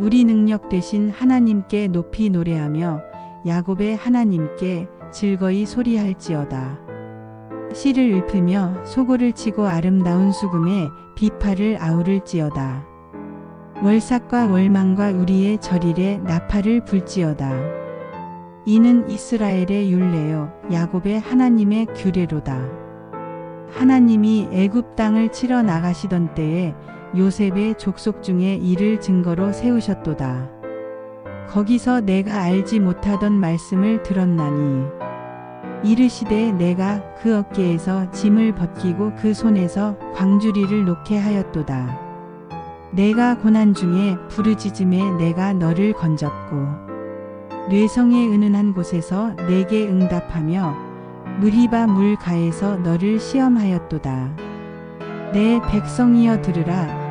우리 능력 대신 하나님께 높이 노래하며 야곱의 하나님께 즐거이 소리할지어다. 씨를 읊으며 소고를 치고 아름다운 수금에 비파를 아우를지어다. 월삭과 월망과 우리의 절일에 나팔을 불지어다. 이는 이스라엘의 율례요 야곱의 하나님의 규례로다. 하나님이 애굽 땅을 치러 나가시던 때에 요셉의 족속 중에 이를 증거로 세우셨도다. 거기서 내가 알지 못하던 말씀을 들었나니 이르시되 내가 그 어깨에서 짐을 벗기고 그 손에서 광주리를 놓게 하였도다. 내가 고난 중에 부르짖음에 내가 너를 건졌고 뇌성의 은은한 곳에서 내게 응답하며 무리바 물가에서 너를 시험하였도다. 내 백성이여 들으라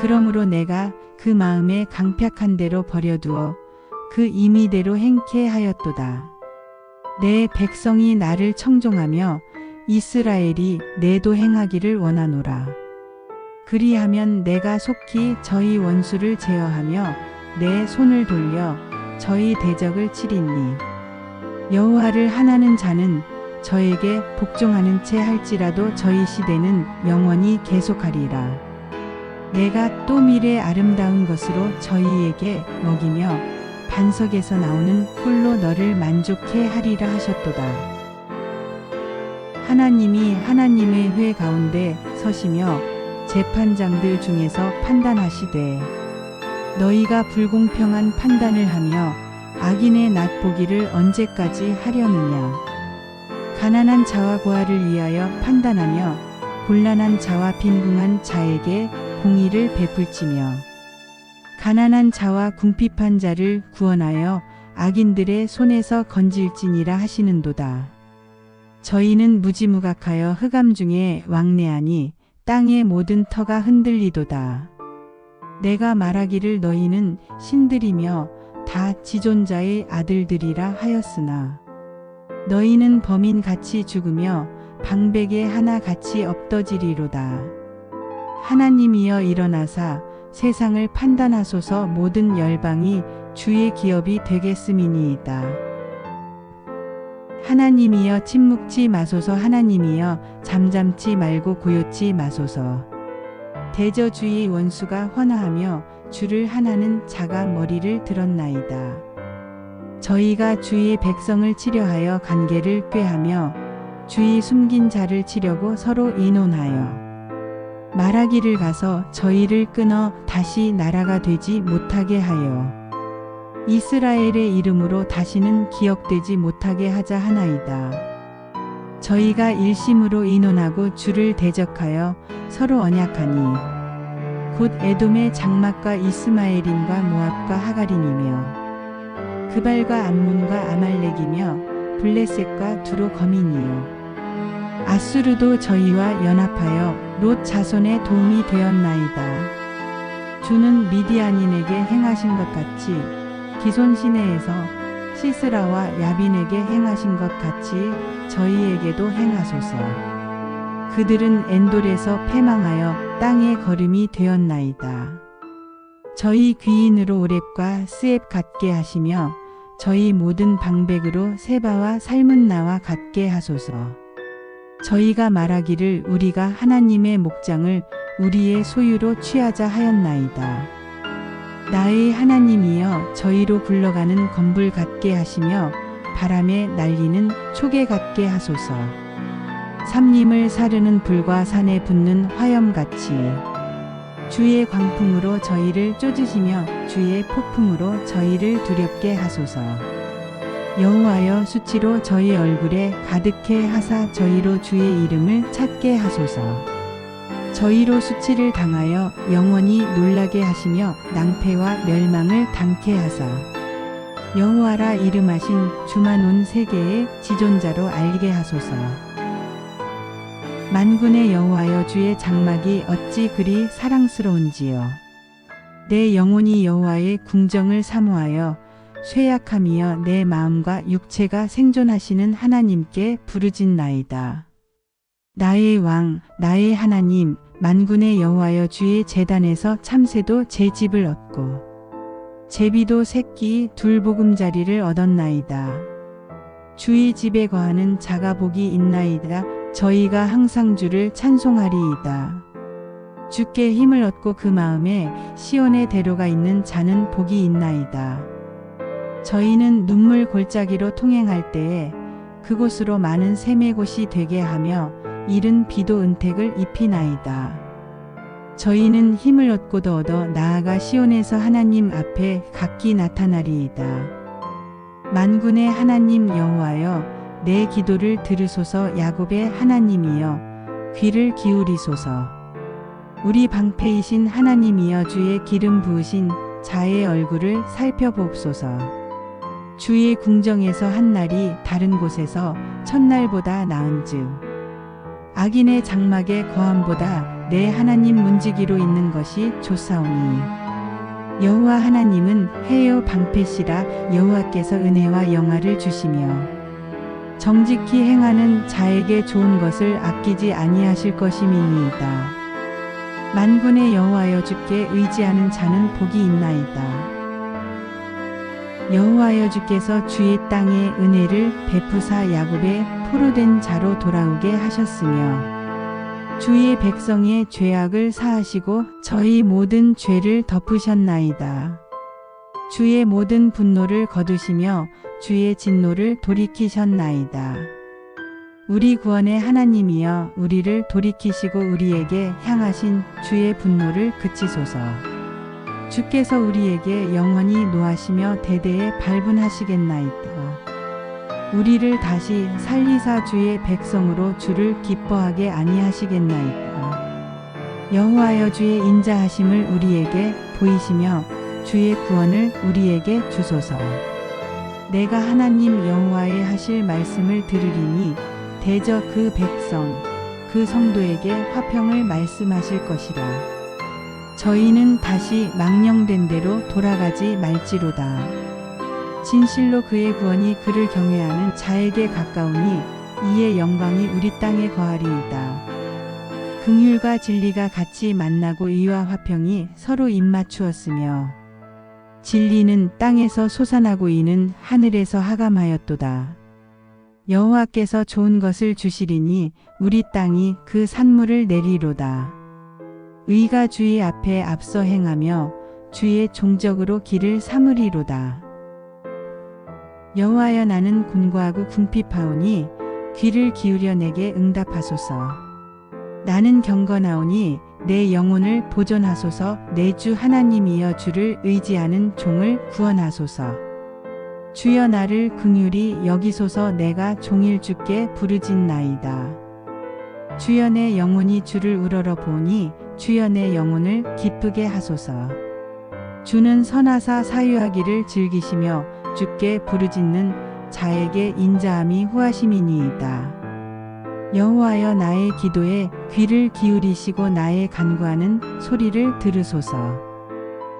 그러므로 내가 그 마음에 강팍한 대로 버려두어 그 임의대로 행케 하였도다. 내 백성이 나를 청종하며 이스라엘이 내도 행하기를 원하노라. 그리하면 내가 속히 저희 원수를 제어하며 내 손을 돌려 저희 대적을 치리니 여호와를 하나는 자는 저에게 복종하는 채 할지라도 저희 시대는 영원히 계속하리라. 내가 또 미래 아름다운 것으로 저희에게 먹이며 반석에서 나오는 꿀로 너를 만족해 하리라 하셨도다. 하나님이 하나님의 회 가운데 서시며 재판장들 중에서 판단하시되 너희가 불공평한 판단을 하며 악인의 낫보기를 언제까지 하려느냐 가난한 자와 고아를 위하여 판단하며 곤란한 자와 빈궁한 자에게 공의를 베풀지며 가난한 자와 궁핍한 자를 구원하여 악인들의 손에서 건질지니라 하시는도다. 저희는 무지무각하여 흑암 중에 왕래하니 땅의 모든 터가 흔들리도다. 내가 말하기를 너희는 신들이며 다 지존자의 아들들이라 하였으나 너희는 범인 같이 죽으며 방백의 하나 같이 엎더지리로다. 하나님이여 일어나사 세상을 판단하소서 모든 열방이 주의 기업이 되겠음이니이다. 하나님이여 침묵지 마소서 하나님이여 잠잠지 말고 고요치 마소서. 대저주의 원수가 헌화하며 주를 하나는 자가 머리를 들었나이다. 저희가 주의 백성을 치려하여 관계를 꾀하며 주의 숨긴 자를 치려고 서로 인논하여 말하기를 가서 저희를 끊어 다시 나라가 되지 못하게 하여 이스라엘의 이름으로 다시는 기억되지 못하게 하자 하나이다. 저희가 일심으로 인논하고 주를 대적하여 서로 언약하니 곧 에돔의 장막과 이스마엘인과 모압과 하갈인이며 그발과 암문과 아말렉이며 블레셋과 두로 거민이요 아수르도 저희와 연합하여 롯 자손의 도움이 되었나이다. 주는 미디안인에게 행하신 것 같이 기손 시내에서 시스라와 야빈에게 행하신 것 같이 저희에게도 행하소서. 그들은 엔돌에서 패망하여 땅의 거름이 되었나이다. 저희 귀인으로 오랩과 스앱 같게 하시며 저희 모든 방백으로 세바와 살문나와 같게 하소서. 저희가 말하기를 우리가 하나님의 목장을 우리의 소유로 취하자 하였나이다. 나의 하나님이여 저희로 굴러가는 건불 같게 하시며 바람에 날리는 초계 같게 하소서. 삼림을 사르는 불과 산에 붙는 화염같이 주의 광풍으로 저희를 쫓으시며 주의 폭풍으로 저희를 두렵게 하소서. 여호와여 수치로 저희 얼굴에 가득해 하사 저희로 주의 이름을 찾게 하소서. 저희로 수치를 당하여 영원히 놀라게 하시며 낭패와 멸망을 당케 하사 여호와라 이름하신 주만 온 세계의 지존자로 알게 하소서. 만군의 여호와여 주의 장막이 어찌 그리 사랑스러운지요. 내 영혼이 여호와의 궁정을 사모하여 쇠약함이여 내 마음과 육체가 생존하시는 하나님께 부르짖나이다. 나의 왕, 나의 하나님, 만군의 여호와여 주의 재단에서 참새도 제 집을 얻고 제비도 새끼 둘 보금자리를 얻었나이다. 주의 집에 거하는 자가 복이 있나이다. 저희가 항상 주를 찬송하리이다. 주께 힘을 얻고 그 마음에 시온의 대로가 있는 자는 복이 있나이다. 저희는 눈물 골짜기로 통행할 때에 그곳으로 많은 샘의 곳이 되게 하며 이른 비도 은택을 입히나이다. 저희는 힘을 얻고도 얻어 나아가 시온에서 하나님 앞에 각기 나타나리이다. 만군의 하나님 여호와여 내 기도를 들으소서 야곱의 하나님이여 귀를 기울이소서 우리 방패이신 하나님이여 주의 기름 부으신 자의 얼굴을 살펴보옵소서 주의 궁정에서 한 날이 다른 곳에서 첫날보다 나은즉 악인의 장막의 거함보다 내 하나님 문지기로 있는 것이 좋사오니 여호와 하나님은 해요 방패시라 여호와께서 은혜와 영화를 주시며 정직히 행하는 자에게 좋은 것을 아끼지 아니하실 것임이니이다. 만군의 여호와여 주께 의지하는 자는 복이 있나이다. 여호와여 주께서 주의 땅에 은혜를 베푸사 야곱의 포로된 자로 돌아오게 하셨으며 주의 백성의 죄악을 사하시고 저희 모든 죄를 덮으셨나이다. 주의 모든 분노를 거두시며 주의 진노를 돌이키셨나이다. 우리 구원의 하나님이여 우리를 돌이키시고 우리에게 향하신 주의 분노를 그치소서. 주께서 우리에게 영원히 노하시며 대대에 발분하시겠나이다. 우리를 다시 살리사 주의 백성으로 주를 기뻐하게 아니하시겠나이다. 여호와여 주의 인자하심을 우리에게 보이시며 주의 구원을 우리에게 주소서. 내가 하나님 여호와의 하실 말씀을 들으리니 대저 그 백성 그 성도에게 화평을 말씀하실 것이라. 저희는 다시 망령된 대로 돌아가지 말지로다. 진실로 그의 구원이 그를 경외하는 자에게 가까우니 이의 영광이 우리 땅에 거하리이다. 긍휼과 진리가 같이 만나고 의와 화평이 서로 입맞추었으며 진리는 땅에서 솟아나고 이는 하늘에서 하감하였도다. 여호와께서 좋은 것을 주시리니 우리 땅이 그 산물을 내리로다. 의가 주의 앞에 앞서 행하며 주의 종적으로 길을 삼으리로다. 여호와여 나는 군고하고 궁핍하오니 귀를 기울여 내게 응답하소서. 나는 경건하오니 내 영혼을 보존하소서 내 주 하나님이여 주를 의지하는 종을 구원하소서. 주여 나를 긍휼히 여기소서 내가 종일 주께 부르짖나이다. 내 영혼이 주를 우러러 보니 내 영혼을 기쁘게 하소서. 주는 선하사 사유하기를 즐기시며 주께 부르짖는 자에게 인자함이 후하심이니이다. 여호와여 나의 기도에 귀를 기울이시고 나의 간구하는 소리를 들으소서.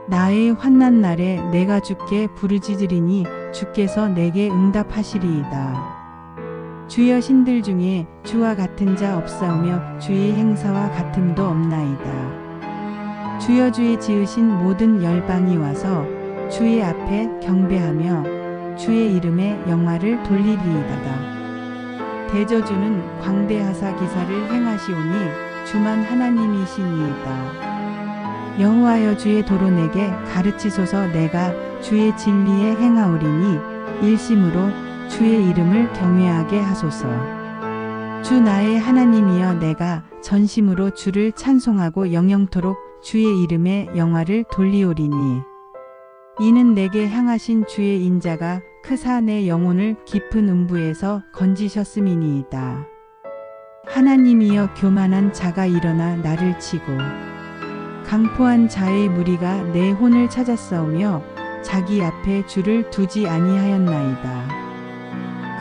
나의 환난 날에 내가 주께 부르짖으리니 주께서 내게 응답하시리이다. 주여 신들 중에 주와 같은 자 없사오며 주의 행사와 같음도 없나이다. 주여 주의 지으신 모든 열방이 와서 주의 앞에 경배하며 주의 이름에 영화를 돌리리이다다. 대저주는 광대하사 기사를 행하시오니 주만 하나님이시니이다. 여호와여 주의 도로 내게 가르치소서 내가 주의 진리에 행하오리니 일심으로 주의 이름을 경외하게 하소서. 주 나의 하나님이여 내가 전심으로 주를 찬송하고 영영토록 주의 이름에 영화를 돌리오리니 이는 내게 향하신 주의 인자가 크사 내 영혼을 깊은 음부에서 건지셨음이니이다. 하나님이여 교만한 자가 일어나 나를 치고 강포한 자의 무리가 내 혼을 찾았사오며 자기 앞에 주를 두지 아니하였나이다.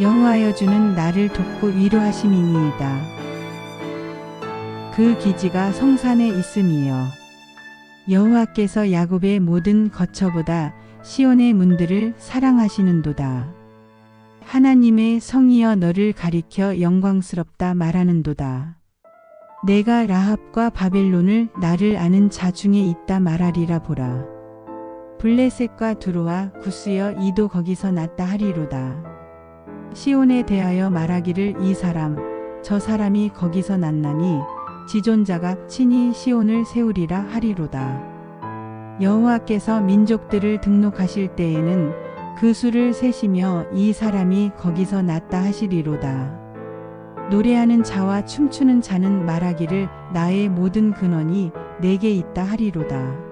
여호와여 주는 나를 돕고 위로하심이니이다. 그 기지가 성산에 있음이요. 여호와께서 야곱의 모든 거처보다 시온의 문들을 사랑하시는도다. 하나님의 성이여 너를 가리켜 영광스럽다 말하는도다. 내가 라합과 바벨론을 나를 아는 자 중에 있다 말하리라 보라. 블레셋과 두로와 구스여 이도 거기서 났다 하리로다. 시온에 대하여 말하기를 이 사람 저 사람이 거기서 났나니 지존자가 친히 시온을 세우리라 하리로다. 여호와께서 민족들을 등록하실 때에는 그 수를 세시며 이 사람이 거기서 났다 하시리로다. 노래하는 자와 춤추는 자는 말하기를 나의 모든 근원이 내게 있다 하리로다.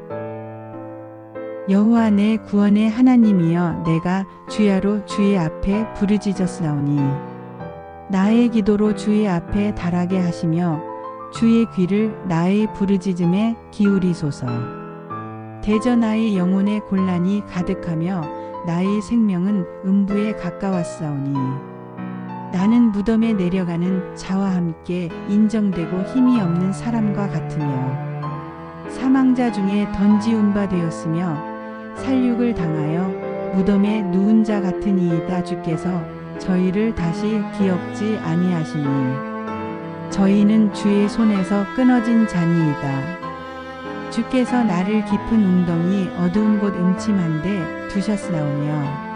여호와 내 구원의 하나님이여 내가 주야로 주의 앞에 부르짖었사오니. 나의 기도로 주의 앞에 달하게 하시며 주의 귀를 나의 부르짖음에 기울이소서. 대저 나의 영혼의 곤란이 가득하며 나의 생명은 음부에 가까웠사오니. 나는 무덤에 내려가는 자와 함께 인정되고 힘이 없는 사람과 같으며 사망자 중에 던지운 바 되었으며 살육을 당하여 무덤에 누운 자 같으니이다 주께서 저희를 다시 기억지 아니하시니 저희는 주의 손에서 끊어진 자니이다. 주께서 나를 깊은 웅덩이 어두운 곳 음침한데 두셨사오며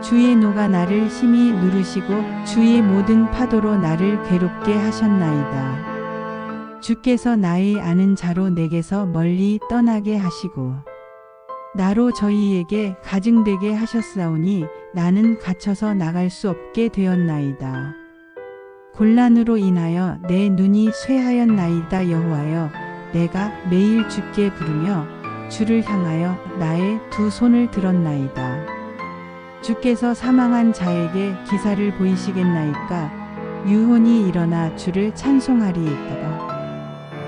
주의 노가 나를 심히 누르시고 주의 모든 파도로 나를 괴롭게 하셨나이다. 주께서 나의 아는 자로 내게서 멀리 떠나게 하시고 나로 저희에게 가증되게 하셨사오니 나는 갇혀서 나갈 수 없게 되었나이다. 곤란으로 인하여 내 눈이 쇠하였나이다 여호와여 내가 매일 주께 부르며 주를 향하여 나의 두 손을 들었나이다. 주께서 사망한 자에게 기사를 보이시겠나이까 유혼이 일어나 주를 찬송하리이다가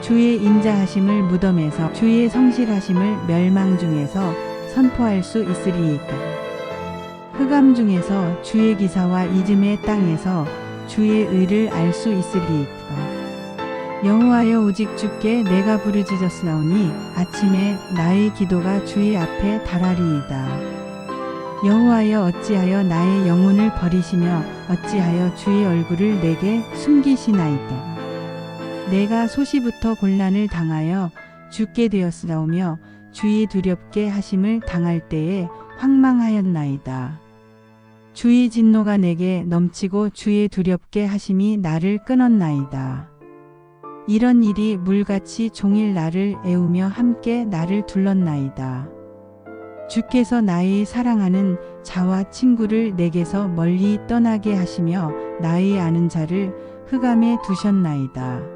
주의 인자하심을 무덤에서 주의 성실하심을 멸망 중에서 선포할 수 있으리이까? 흑암 중에서 주의 기사와 이즘의 땅에서 주의 의를 알 수 있으리이까? 여호와여 오직 주께 내가 부르짖었사오니 아침에 나의 기도가 주의 앞에 달하리이다. 여호와여 어찌하여 나의 영혼을 버리시며 어찌하여 주의 얼굴을 내게 숨기시나이까 내가 소시부터 곤란을 당하여 죽게 되었사오며 주의 두렵게 하심을 당할 때에 황망하였나이다. 주의 진노가 내게 넘치고 주의 두렵게 하심이 나를 끊었나이다. 이런 일이 물같이 종일 나를 애우며 함께 나를 둘렀나이다. 주께서 나의 사랑하는 자와 친구를 내게서 멀리 떠나게 하시며 나의 아는 자를 흑암에 두셨나이다.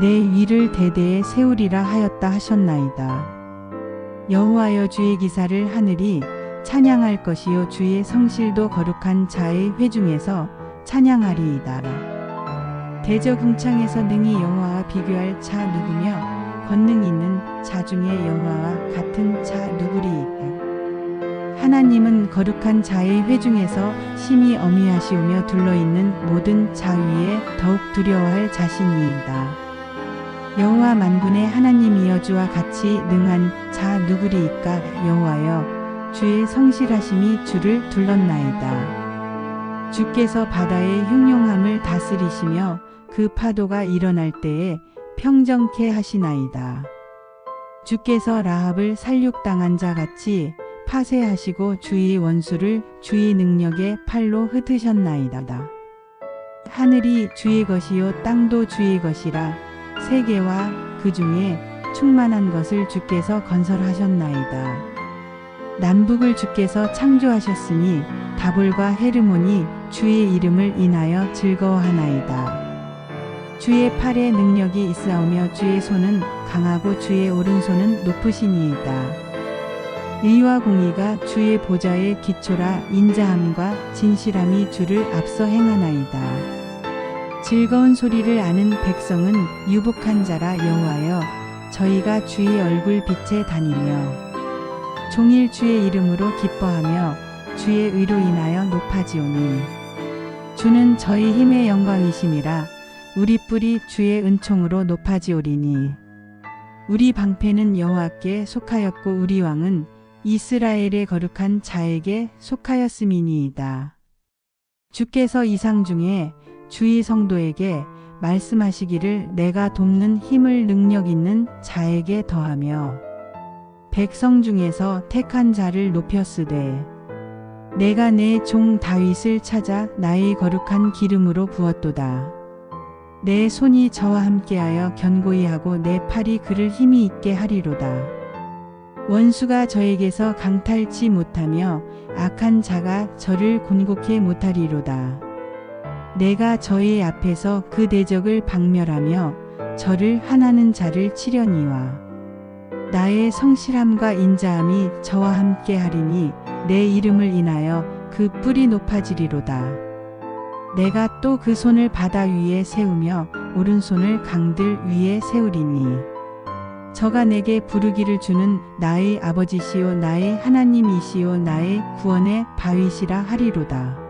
내 위를 대대에 세우리라 하였다 하셨나이다. 여호와여 주의 기사를 하늘이 찬양할 것이요 주의 성실도 거룩한 자의 회중에서 찬양하리이다. 대저 궁창에서 능히 여호와와 비교할 자 누구며 권능 있는 자 중에 여호와와 같은 자 누구리이까. 하나님은 거룩한 자의 회중에서 심히 어미하시오며 둘러있는 모든 자 위에 더욱 두려워할 자신이이다. 여호와 만군의 하나님이여 주와 같이 능한 자 누구리이까 여호와여 주의 성실하심이 주를 둘렀나이다. 주께서 바다의 흉용함을 다스리시며 그 파도가 일어날 때에 평정케 하시나이다. 주께서 라합을 살육당한 자 같이 파쇄하시고 주의 원수를 주의 능력의 팔로 흩으셨나이다. 하늘이 주의 것이요 땅도 주의 것이라 세계와 그 중에 충만한 것을 주께서 건설하셨나이다. 남북을 주께서 창조하셨으니 다볼과 헤르몬이 주의 이름을 인하여 즐거워하나이다. 주의 팔에 능력이 있사오며 주의 손은 강하고 주의 오른손은 높으시니이다. 의와 공의가 주의 보좌의 기초라 인자함과 진실함이 주를 앞서 행하나이다. 즐거운 소리를 아는 백성은 유복한 자라 여호와여 저희가 주의 얼굴 빛에 다니며 종일 주의 이름으로 기뻐하며 주의 의로 인하여 높아지오니 주는 저희 힘의 영광이심이라 우리 뿔이 주의 은총으로 높아지오리니 우리 방패는 여호와께 속하였고 우리 왕은 이스라엘의 거룩한 자에게 속하였음이니이다. 주께서 이상 중에 주의 성도에게 말씀하시기를 내가 돕는 힘을 능력 있는 자에게 더하며 백성 중에서 택한 자를 높였으되 내가 내 종 다윗을 찾아 나의 거룩한 기름으로 부었도다. 내 손이 저와 함께하여 견고히 하고 내 팔이 그를 힘이 있게 하리로다. 원수가 저에게서 강탈치 못하며 악한 자가 저를 곤곡해 못하리로다. 내가 저의 앞에서 그 대적을 박멸하며 저를 하나는 자를 치려니와 나의 성실함과 인자함이 저와 함께 하리니 내 이름을 인하여 그 뿔이 높아지리로다. 내가 또 그 손을 바다 위에 세우며 오른손을 강들 위에 세우리니 저가 내게 부르기를 주는 나의 아버지시요 나의 하나님이시요 나의 구원의 바위시라 하리로다.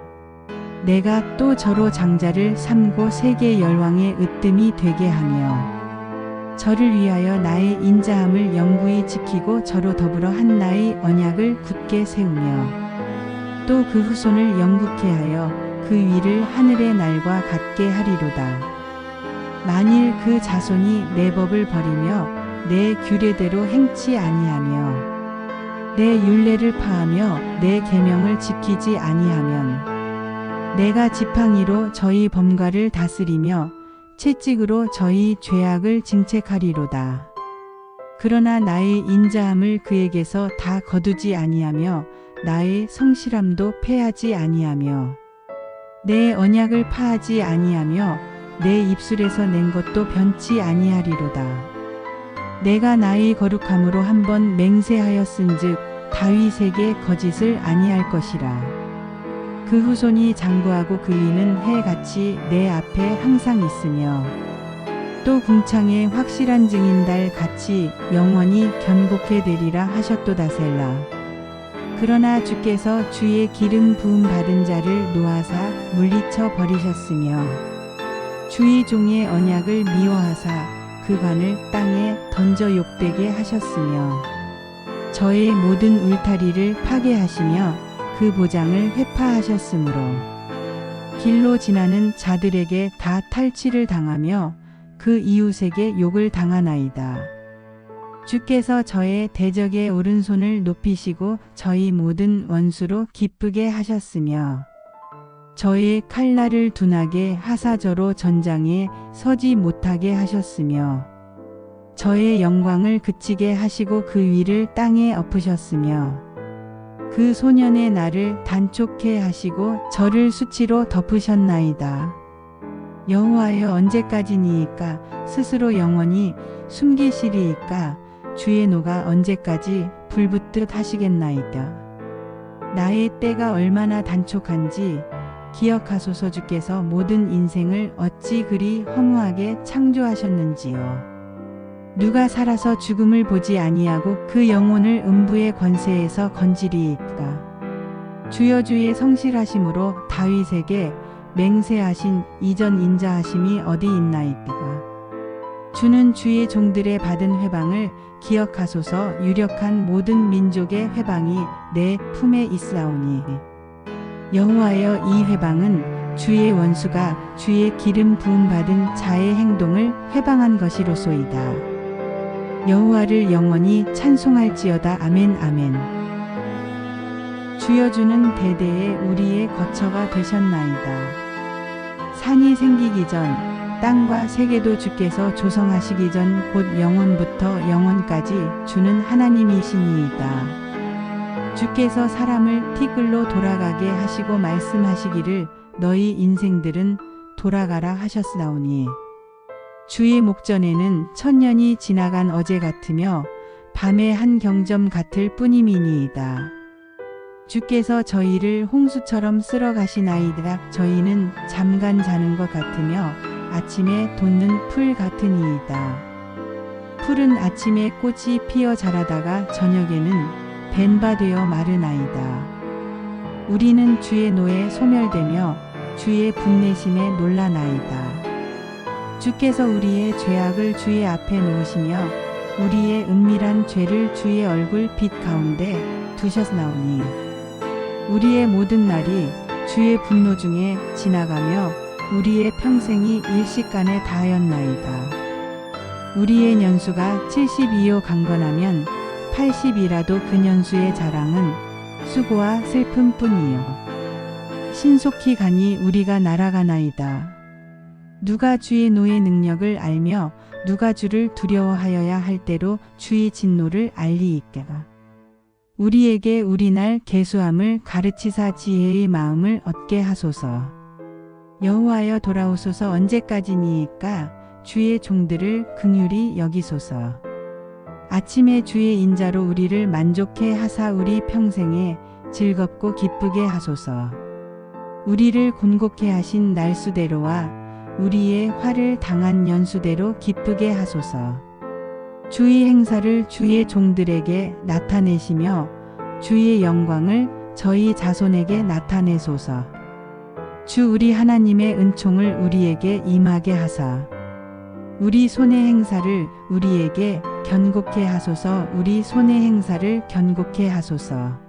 내가 또 저로 장자를 삼고 세계 열왕의 으뜸이 되게 하며 저를 위하여 나의 인자함을 영구히 지키고 저로 더불어 한 나의 언약을 굳게 세우며 또 그 후손을 영국케 하여 그 위를 하늘의 날과 같게 하리로다. 만일 그 자손이 내 법을 버리며 내 규례대로 행치 아니하며 내 율례를 파하며 내 계명을 지키지 아니하면 내가 지팡이로 저희 범가를 다스리며 채찍으로 저희 죄악을 징책하리로다. 그러나 나의 인자함을 그에게서 다 거두지 아니하며 나의 성실함도 패하지 아니하며 내 언약을 파하지 아니하며 내 입술에서 낸 것도 변치 아니하리로다. 내가 나의 거룩함으로 한번 맹세하였은즉 다윗에게 거짓을 아니할 것이라. 그 후손이 장구하고 그 위는 해같이 내 앞에 항상 있으며 또 궁창에 확실한 증인 달 같이 영원히 견고케 되리라 하셨도다 셀라. 그러나 주께서 주의 기름 부음 받은 자를 놓아사 물리쳐 버리셨으며 주의 종의 언약을 미워하사 그 관을 땅에 던져 욕되게 하셨으며 저의 모든 울타리를 파괴하시며 그 보장을 회파하셨으므로 길로 지나는 자들에게 다 탈취를 당하며 그 이웃에게 욕을 당하나이다. 주께서 저의 대적의 오른손을 높이시고 저희 모든 원수로 기쁘게 하셨으며 저의 칼날을 둔하게 하사저로 전장에 서지 못하게 하셨으며 저의 영광을 그치게 하시고 그 위를 땅에 엎으셨으며 그 소년의 나를 단촉해 하시고 저를 수치로 덮으셨나이다. 여호와여 언제까지니이까 스스로 영원히 숨기시리이까 주의 노가 언제까지 불붙듯 하시겠나이다. 나의 때가 얼마나 단촉한지 기억하소서 주께서 모든 인생을 어찌 그리 허무하게 창조하셨는지요. 누가 살아서 죽음을 보지 아니하고 그 영혼을 음부의 권세에서 건지리이까. 주여 주의 성실하심으로 다윗에게 맹세하신 이전 인자하심이 어디 있나이까. 주는 주의 종들의 받은 회방을 기억하소서 유력한 모든 민족의 회방이 내 품에 있사오니 여호와여 이 회방은 주의 원수가 주의 기름 부음 받은 자의 행동을 회방한 것이로소이다. 여호와를 영원히 찬송할지어다 아멘 아멘. 주여 주는 대대에 우리의 거처가 되셨나이다. 산이 생기기 전 땅과 세계도 주께서 조성하시기 전 곧 영원부터 영원까지 주는 하나님이시니이다. 주께서 사람을 티끌로 돌아가게 하시고 말씀하시기를 너희 인생들은 돌아가라 하셨사오니 주의 목전에는 천년이 지나간 어제 같으며 밤의 한 경점 같을 뿐이미니이다. 주께서 저희를 홍수처럼 쓸어 가시나이다. 저희는 잠깐 자는 것 같으며 아침에 돋는 풀 같으니이다. 풀은 아침에 꽃이 피어 자라다가 저녁에는 벤바 되어 마르나이다. 우리는 주의 노에 소멸되며 주의 분내심에 놀라나이다. 주께서 우리의 죄악을 주의 앞에 놓으시며 우리의 은밀한 죄를 주의 얼굴 빛 가운데 두셨나오니 우리의 모든 날이 주의 분노 중에 지나가며 우리의 평생이 일식간에 다하였나이다. 우리의 년수가 72요 강건하면 80이라도 그 년수의 자랑은 수고와 슬픔뿐이요. 신속히 가니 우리가 날아가나이다. 누가 주의 노의 능력을 알며 누가 주를 두려워하여야 할 때로 주의 진노를 알리이까. 우리에게 우리날 계수함을 가르치사 지혜의 마음을 얻게 하소서. 여호와여 돌아오소서 언제까지니이까 주의 종들을 긍휼히 여기소서. 아침에 주의 인자로 우리를 만족해 하사 우리 평생에 즐겁고 기쁘게 하소서. 우리를 곤곡해 하신 날수대로와 우리의 화를 당한 연수대로 기쁘게 하소서. 주의 행사를 주의 종들에게 나타내시며 주의 영광을 저희 자손에게 나타내소서. 주 우리 하나님의 은총을 우리에게 임하게 하사 우리 손의 행사를 우리에게 견고케 하소서 우리 손의 행사를 견고케 하소서.